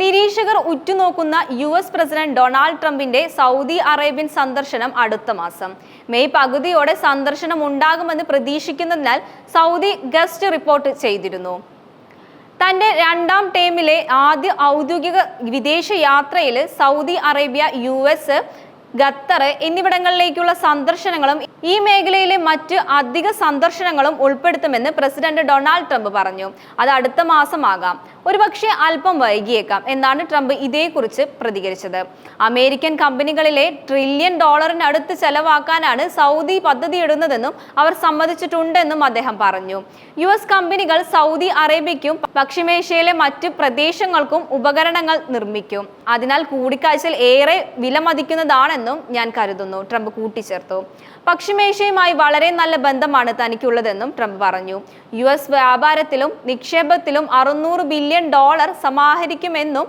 നിരീക്ഷകർ ഉറ്റുനോക്കുന്ന U S president Donald ട്രംപിന്റെ സൗദി അറേബ്യൻ സന്ദർശനം അടുത്ത മാസം. മെയ് പകുതിയോടെ സന്ദർശനം ഉണ്ടാകുമെന്ന് പ്രതീക്ഷിക്കുന്നതിനാൽ സൗദി ഗസ്റ്റ് റിപ്പോർട്ട് ചെയ്തിരുന്നു. തന്റെ രണ്ടാം ടേമിലെ ആദ്യ ഔദ്യോഗിക വിദേശ യാത്രയിൽ Saudi Arabia U S Qatar എന്നിവിടങ്ങളിലേക്കുള്ള സന്ദർശനങ്ങളും ഈ മേഖലയിലെ മറ്റ് അധിക സന്ദർശനങ്ങളും ഉൾപ്പെടുത്തുമെന്ന് പ്രസിഡന്റ് ഡൊണാൾഡ് ട്രംപ് പറഞ്ഞു. അത് അടുത്ത മാസമാകാം. ഒരുപക്ഷെ അല്പം വൈകിയേക്കാം എന്നാണ് ട്രംപ് ഇതേക്കുറിച്ച് പ്രതികരിച്ചത്. അമേരിക്കൻ കമ്പനികളിലെ ട്രില്യൺ ഡോളറിനടുത്ത് ചെലവാക്കാനാണ് സൗദി പദ്ധതിയിടുന്നതെന്നും അവർ സമ്മതിച്ചിട്ടുണ്ടെന്നും അദ്ദേഹം പറഞ്ഞു. യു എസ് കമ്പനികൾ സൗദി അറേബ്യയ്ക്കും പശ്ചിമേഷ്യയിലെ മറ്റ് പ്രദേശങ്ങൾക്കും ഉപകരണങ്ങൾ നിർമ്മിക്കും. അതിനാൽ കൂടിക്കാഴ്ചയിൽ ഏറെ വിലമതിക്കുന്നതാണെന്നും ഞാൻ കരുതുന്നു ട്രംപ് കൂട്ടിച്ചേർത്തു. പശ്ചിമേഷ്യയുമായി വളരെ നല്ല ബന്ധമാണ് തനിക്കുള്ളതെന്നും ട്രംപ് പറഞ്ഞു. യു എസ് വ്യാപാരത്തിലും നിക്ഷേപത്തിലും അറുന്നൂറ് ബില്യൺ ഡോളർ സമാഹരിക്കുമെന്നും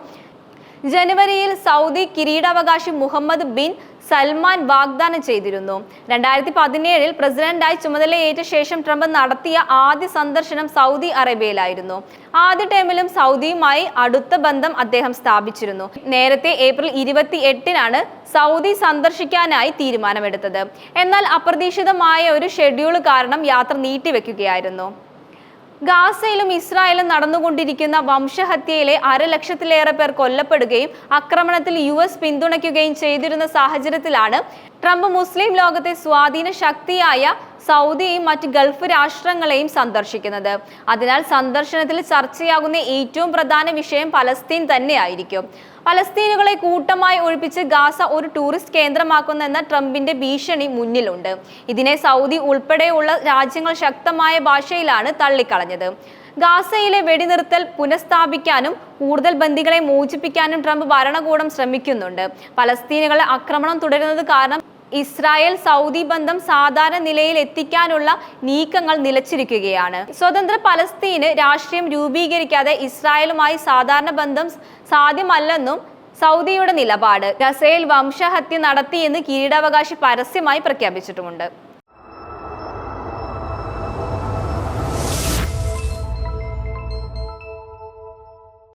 ജനുവരിയിൽ സൗദി കിരീടാവകാശി മുഹമ്മദ് ബിൻ സൽമാൻ വാഗ്ദാനം ചെയ്തിരുന്നു. രണ്ടായിരത്തി പതിനേഴിൽ പ്രസിഡന്റായി ചുമതലയേറ്റ ശേഷം ട്രംപ് നടത്തിയ ആദ്യ സന്ദർശനം സൗദി അറേബ്യയിലായിരുന്നു. ആദ്യ ടൈമിലും സൗദിയുമായി അടുത്ത ബന്ധം അദ്ദേഹം സ്ഥാപിച്ചിരുന്നു. നേരത്തെ ഏപ്രിൽ ഇരുപത്തി എട്ടിനാണ് സൗദി സന്ദർശിക്കാനായി തീരുമാനമെടുത്തത്. എന്നാൽ അപ്രതീക്ഷിതമായ ഒരു ഷെഡ്യൂൾ കാരണം യാത്ര നീട്ടിവെക്കുകയായിരുന്നു. ഗാസയിലും ഇസ്രായേലും നടന്നുകൊണ്ടിരിക്കുന്ന വംശഹത്യയിലെ അരലക്ഷത്തിലേറെ പേർ കൊല്ലപ്പെടുകയും ആക്രമണത്തിൽ യു എസ് പിന്തുണയ്ക്കുകയും ചെയ്തിരുന്ന സാഹചര്യത്തിലാണ് ട്രംപ് മുസ്ലിം ലോകത്തെ സ്വാധീന ശക്തിയായ സൗദിയെയും മറ്റ് ഗൾഫ് രാഷ്ട്രങ്ങളെയും സന്ദർശിക്കുന്നത്. അതിനാൽ സന്ദർശനത്തിൽ ചർച്ചയാകുന്ന ഏറ്റവും പ്രധാന വിഷയം പലസ്തീൻ തന്നെയായിരിക്കും. പലസ്തീനുകളെ കൂട്ടമായി ഒഴിപ്പിച്ച് ഗാസ ഒരു ടൂറിസ്റ്റ് കേന്ദ്രമാക്കുന്നെന്ന ട്രംപിന്റെ ഭീഷണി മുന്നിലുണ്ട്. ഇതിനെ സൗദി ഉൾപ്പെടെയുള്ള രാജ്യങ്ങൾ ശക്തമായ ഭാഷയിലാണ് തള്ളിക്കളഞ്ഞത്. ഗാസയിലെ വെടിനിർത്തൽ പുനഃസ്ഥാപിക്കാനും കൂടുതൽ ബന്ദികളെ മോചിപ്പിക്കാനും ട്രംപ് ഭരണകൂടം ശ്രമിക്കുന്നുണ്ട്. പലസ്തീനുകളെ ആക്രമണം തുടരുന്നത് കാരണം ഇസ്രായേൽ സൗദി ബന്ധം സാധാരണ നിലയിൽ എത്തിക്കാനുള്ള നീക്കങ്ങൾ നിലച്ചിരിക്കുകയാണ്. സ്വതന്ത്ര പലസ്തീന് രാഷ്ട്രീയം രൂപീകരിക്കാതെ ഇസ്രായേലുമായി സാധാരണ ബന്ധം സാധ്യമല്ലെന്നും സൗദിയുടെ നിലപാട്. ഗസയിൽ വംശഹത്യ നടത്തിയെന്ന് കിരീടാവകാശി പരസ്യമായി പ്രഖ്യാപിച്ചിട്ടുമുണ്ട്.